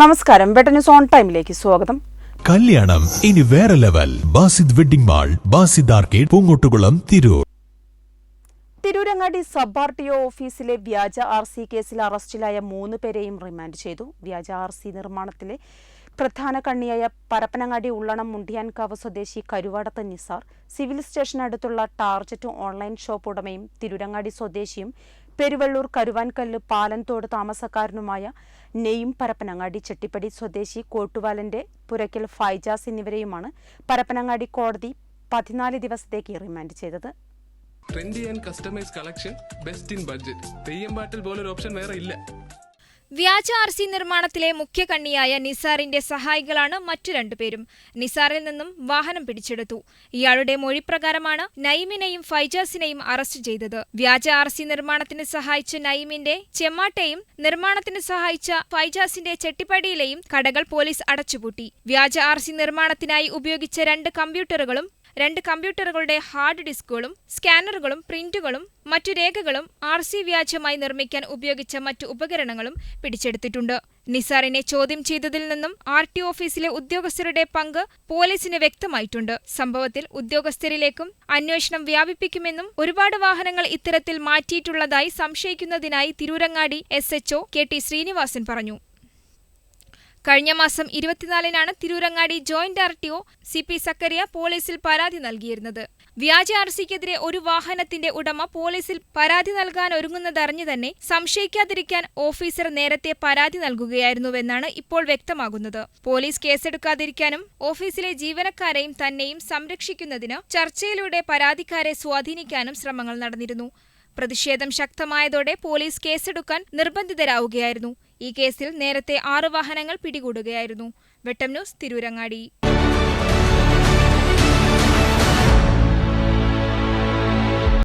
നമസ്കാരം. വെട്ട news on ടൈമിലേക്ക് സ്വാഗതം. കല്യാണം. ഇനി വേറെ level. Basid wedding mall Basid arcade Poonkottukulam Tirur. Tirurangadi sub R T O ഓഫീസിലെ വ്യാജ ആർ സി കേസിൽ അറസ്റ്റിലായ മൂന്ന് പേരെയും റിമാൻഡ് ചെയ്തു. വ്യാജ ആർ സി നിർമ്മാണത്തിലെ പ്രധാന കണ്ണിയായ പരപ്പനങ്ങാടി ഉള്ളണം മുണ്ടിയാൻകാവ് സ്വദേശി കരുവാടത്ത് നിസാർ സിവിൽ സ്റ്റേഷനടുത്തുള്ള ടാർജറ്റ് ഓൺലൈൻ ഷോപ്പ് ഉടമയും തിരൂരങ്ങാടി സ്വദേശിയും പെരുവള്ളൂർ കരുവാൻകല്ല് പാലൻതോട് താമസക്കാരനുമായ നെയ്യും പരപ്പനങ്ങാടി ചെട്ടിപ്പടി സ്വദേശി കോട്ടുവാലന്റെ പുരയ്ക്കൽ ഫൈജാസ് എന്നിവരെയുമാണ് പരപ്പനങ്ങാടി കോടതി പതിനാല് ദിവസത്തേക്ക് റിമാൻഡ് ചെയ്തത്. Trendy and customise collection best in budget theyyam പാട്ടിൽ പോലൊരു ഓപ്ഷൻ വേറെ ഇല്ല. വ്യാജ ആർ സി നിർമ്മാണത്തിലെ മുഖ്യ കണ്ണിയായ നിസാറിന്റെ സഹായികളാണ് മറ്റു രണ്ടുപേരും. നിസാറിൽ നിന്നും വാഹനം പിടിച്ചെടുത്തു. ഇയാളുടെ മൊഴിപ്രകാരമാണ് നൈമിനെയും ഫൈജാസിനെയും അറസ്റ്റ് ചെയ്തത്. വ്യാജ ആർ സി നിർമ്മാണത്തിന് സഹായിച്ച നൈമിന്റെ ചെമ്മാട്ടെയും നിർമ്മാണത്തിന് സഹായിച്ച ഫൈജാസിന്റെ ചെട്ടിപ്പടിയിലെയും കടകൾ പോലീസ് അടച്ചുപൂട്ടി. വ്യാജ ആർ സി നിർമ്മാണത്തിനായി ഉപയോഗിച്ച രണ്ട് കമ്പ്യൂട്ടറുകളും രണ്ട് കമ്പ്യൂട്ടറുകളുടെ ഹാർഡ് ഡിസ്കുകളും സ്കാനറുകളും പ്രിന്റുകളും മറ്റു രേഖകളും ആർ സി വ്യാജമായി നിർമ്മിക്കാൻ ഉപയോഗിച്ച മറ്റു ഉപകരണങ്ങളും പിടിച്ചെടുത്തിട്ടുണ്ട്. നിസാറിനെ ചോദ്യം ചെയ്തതിൽ നിന്നും ആർ ടി ഓഫീസിലെ ഉദ്യോഗസ്ഥരുടെ പങ്ക് പോലീസിന് വ്യക്തമായിട്ടുണ്ട്. സംഭവത്തിൽ ഉദ്യോഗസ്ഥരിലേക്കും അന്വേഷണം വ്യാപിപ്പിക്കുമെന്നും ഒരുപാട് വാഹനങ്ങൾ ഇത്തരത്തിൽ മാറ്റിയിട്ടുള്ളതായി സംശയിക്കുന്നതിനായി Tirurangadi S HO K T Sreenivasan പറഞ്ഞു. കഴിഞ്ഞ മാസം ഇരുപത്തിനാലിനാണ് Tirurangadi joint R T O C P Sakkariya പോലീസിൽ പരാതി നൽകിയിരുന്നത്. വ്യാജ ആർ സിക്കെതിരെ ഒരു വാഹനത്തിന്റെ ഉടമ പോലീസിൽ പരാതി നൽകാൻ ഒരുങ്ങുന്നതറിഞ്ഞു തന്നെ സംശയിക്കാതിരിക്കാൻ ഓഫീസർ നേരത്തെ പരാതി നൽകുകയായിരുന്നുവെന്നാണ് ഇപ്പോൾ വ്യക്തമാകുന്നത്. പോലീസ് കേസെടുക്കാതിരിക്കാനും ഓഫീസിലെ ജീവനക്കാരെയും തന്നെയും സംരക്ഷിക്കുന്നതിന് ചർച്ചയിലൂടെ പരാതിക്കാരെ സ്വാധീനിക്കാനും ശ്രമങ്ങൾ നടന്നിരുന്നു. പ്രതിഷേധം ശക്തമായതോടെ പോലീസ് കേസെടുക്കാൻ നിർബന്ധിതരാവുകയായിരുന്നു. ഈ കേസിൽ നേരത്തെ ആറ് വാഹനങ്ങൾ പിടികൂടുകയായിരുന്നു. വെട്ടം ന്യൂസ് തിരൂരങ്ങാടി.